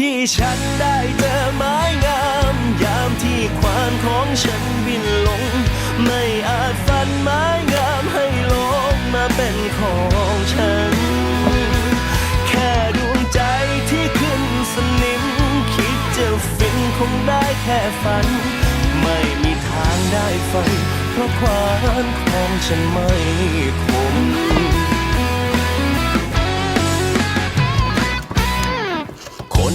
ที่ฉันได้เจอไม้งาม ยามที่ควานของฉันบินลง ไม่อาจฝันไม้งามให้ลงมาเป็นของฉัน แค่ดวงใจที่ขึ้นสนิม คิดจะฟินคงได้แค่ฝัน ไม่มีทางได้ฝัน เพราะควานของฉันไม่คม